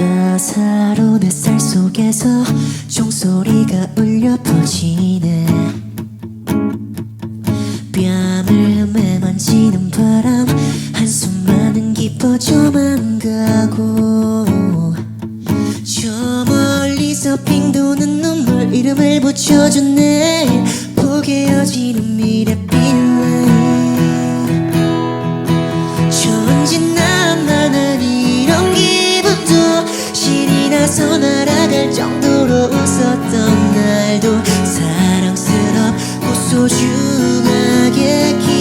따사로운 햇살 속에서 종소리가 울려 퍼지네. 뺨을 매만지는 바람 한숨만은 깊어져만 가고. 저 멀리서 빙 도는 눈물 이름을 붙여줬네 될 정도로 웃었던 날도 사랑스럽고 소중하게 기